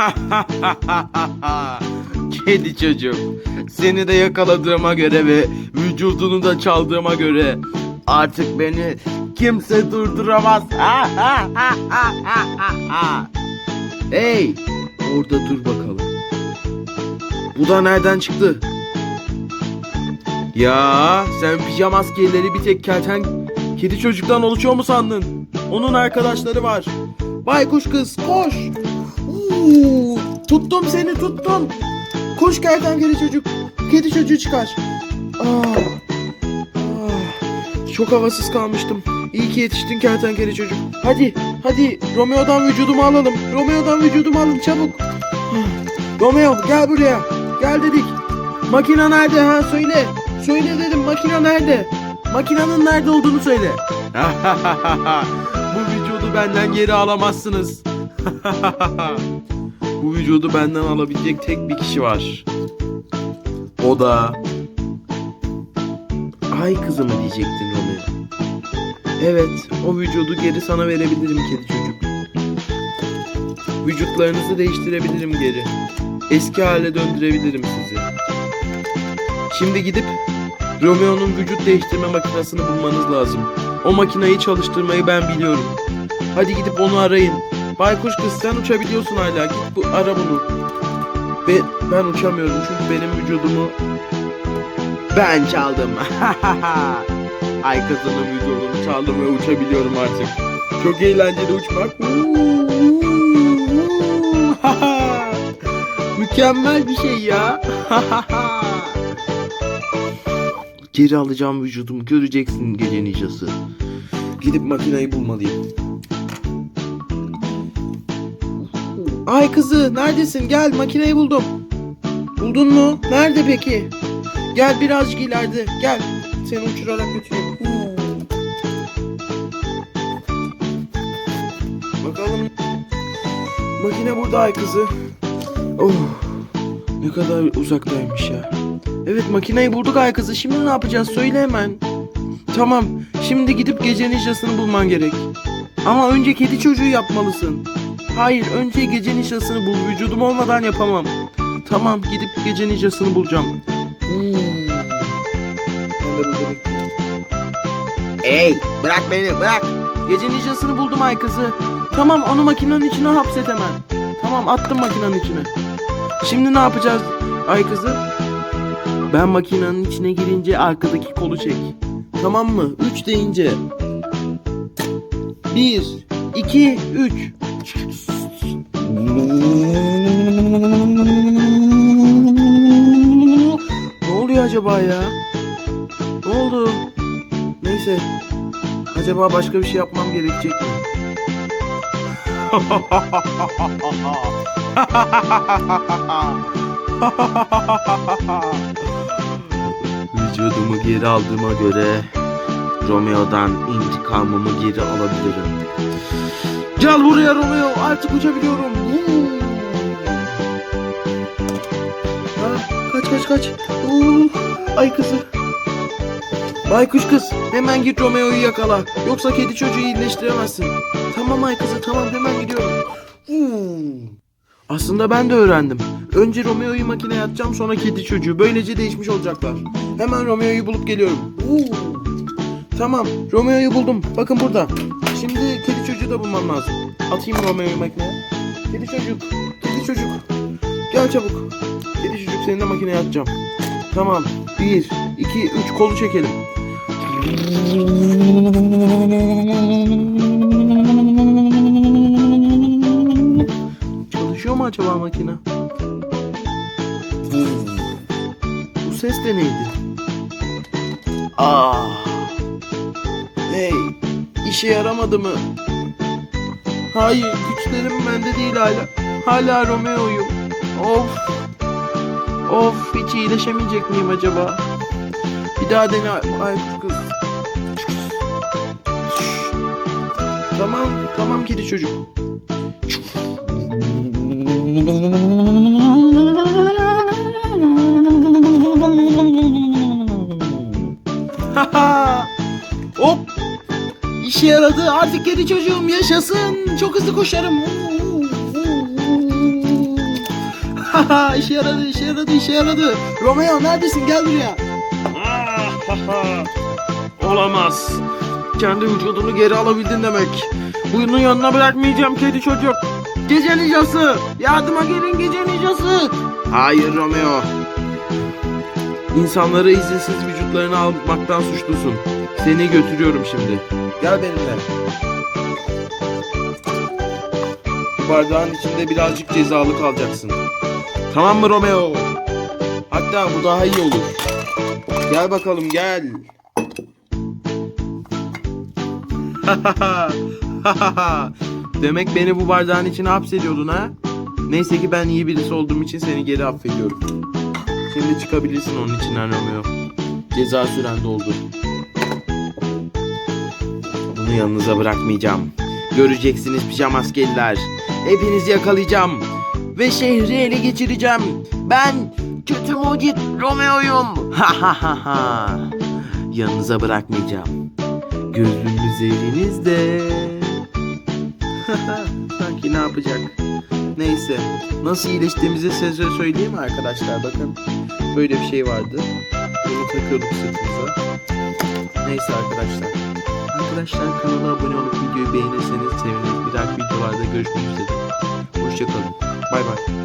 Kedi çocuk. Seni de yakaladığıma göre ve vücudunu da çaldığıma göre artık beni kimse durduramaz. hey, orada dur bakalım. Bu da nereden çıktı? Ya sen pijama askerleri bir tek kerten kedi çocuktan oluşuyor mu sandın? Onun arkadaşları var. Baykuş kız koş. Tuttum seni tuttum. Koş kertenkele çocuk. Kedi çocuğu çıkar. Ah, ah, çok havasız kalmıştım. İyi ki yetiştin kertenkele çocuk. Hadi hadi Romeo'dan vücudumu alalım. Romeo'dan vücudumu alın çabuk. Romeo gel buraya. Gel dedik. Makina nerede ha söyle. Söyle dedim makina nerede? Makinanın nerede olduğunu söyle. Bu vücudu benden geri alamazsınız. Bu vücudu benden alabilecek tek bir kişi var. O da... Ay kızı mı diyecektin Romeo? Evet, o vücudu geri sana verebilirim kedi çocuk. Vücutlarınızı değiştirebilirim geri. Eski hale döndürebilirim sizi. Şimdi gidip Romeo'nun vücut değiştirme makinesini bulmanız lazım. O makineyi çalıştırmayı ben biliyorum. Hadi gidip onu arayın. Baykuş kız sen uçabiliyorsun hala. Git bu ara bunu. Ve ben uçamıyorum çünkü benim vücudumu ben çaldım. Ay kızının vücudunu çaldım ve uçabiliyorum artık. Çok eğlenceli uçmak. Mükemmel bir şey ya. Geri alacağım vücudumu göreceksin gece ninjası. Gidip makineyi bulmalıyım. Ay kızı neredesin? Gel makineyi buldum. Buldun mu? Nerede peki? Gel birazcık ileride. Gel. Seni uçurarak götüreyim. Bakalım. Makine burada ay kızı. Oh. Ne kadar uzaktaymış ya. Evet makineyi bulduk ay kızı. Şimdi ne yapacağız? Söyle hemen. Tamam. Şimdi gidip gece ninjasını bulman gerek. Ama önce kedi çocuğu yapmalısın. Hayır, önce gece ninjasını bul. Vücudum olmadan yapamam. Tamam, gidip gece ninjasını bulacağım. Hmm. Ey, bırak beni, bırak. Gece ninjasını buldum ay kızı. Tamam, onu makinenin içine hapset hemen. Tamam, attım makinenin içine. Şimdi ne yapacağız ay kızı? Ben makinenin içine girince arkadaki kolu çek. Tamam mı? Üç deyince. Bir, iki, üç. Ne oluyor acaba ya? Ne oldu? Neyse. Acaba başka bir şey yapmam gerekecek mi? Vücudumu geri aldığıma göre Romeo'dan intikamımı geri alabilirim. Gel buraya Romeo artık uçabiliyorum. Ha, kaç kaç kaç. Oo, ay kızı. Baykuş kız hemen git Romeo'yu yakala. Yoksa kedi çocuğu iyileştiremezsin. Tamam ay kızı tamam hemen gidiyorum. Oo. Aslında ben de öğrendim. Önce Romeo'yu makineye atacağım sonra kedi çocuğu. Böylece değişmiş olacaklar. Hemen Romeo'yu bulup geliyorum. Oo. Tamam Romeo'yu buldum. Bakın burada. Şimdi çocuğu da bulmam lazım. Atayım Romeo'yu makineye. Kedi çocuk. Kedi çocuk. Gel çabuk. Kedi çocuk seni de makineye atacağım. Tamam. Bir, iki, üç kolu çekelim. Çalışıyor mu acaba makine? Bu ses de neydi? Aa. Hey, işe yaramadı mı? Hayır, güçlerim bende değil hala. Hala Romeo'yum. Of. Of, hiç iyileşemeyecek miyim acaba? Bir daha dene ay kız. Tamam, tamam kedi çocuk. Hop. İşe yaradı. Artık kedi çocuğum yaşasın. Çok hızlı koşarım. Haha işe yaradı işe yaradı işe yaradı. Romeo neredesin gel buraya. Olamaz. Kendi vücudunu geri alabildin demek. Bunun yanına bırakmayacağım kedi çocuk. Gece ninjası. Yardıma gelin gece ninjası. Hayır Romeo. İnsanları izinsiz vücutlarını almaktan suçlusun. Seni götürüyorum şimdi. Gel benimle. Bu bardağın içinde birazcık cezalı kalacaksın. Tamam mı Romeo? Hatta bu daha iyi olur. Gel bakalım gel. Demek beni bu bardağın içine hapsediyordun ha? Neyse ki ben iyi birisi olduğum için seni geri affediyorum. Şimdi çıkabilirsin onun içinden Romeo. Ceza süren doldu. Bunu yanınıza bırakmayacağım. Göreceksiniz pijama askeriler. Hepinizi yakalayacağım. Ve şehri ele geçireceğim. Ben kötü mucit Romeo'yum. Ha ha ha ha. Yanınıza bırakmayacağım. Gözünüz elinizde. Sanki ne yapacak? Neyse. Nasıl iyileştiğimizi size söyleyeyim mi arkadaşlar? Bakın. Böyle bir şey vardı. Bunu takıyorduk sırtımıza. Neyse arkadaşlar. Arkadaşlar kanala abone olup videoyu beğenirseniz seviniriz. Bir dahaki videolarda görüşmek üzere. Hoşçakalın. Bay bay.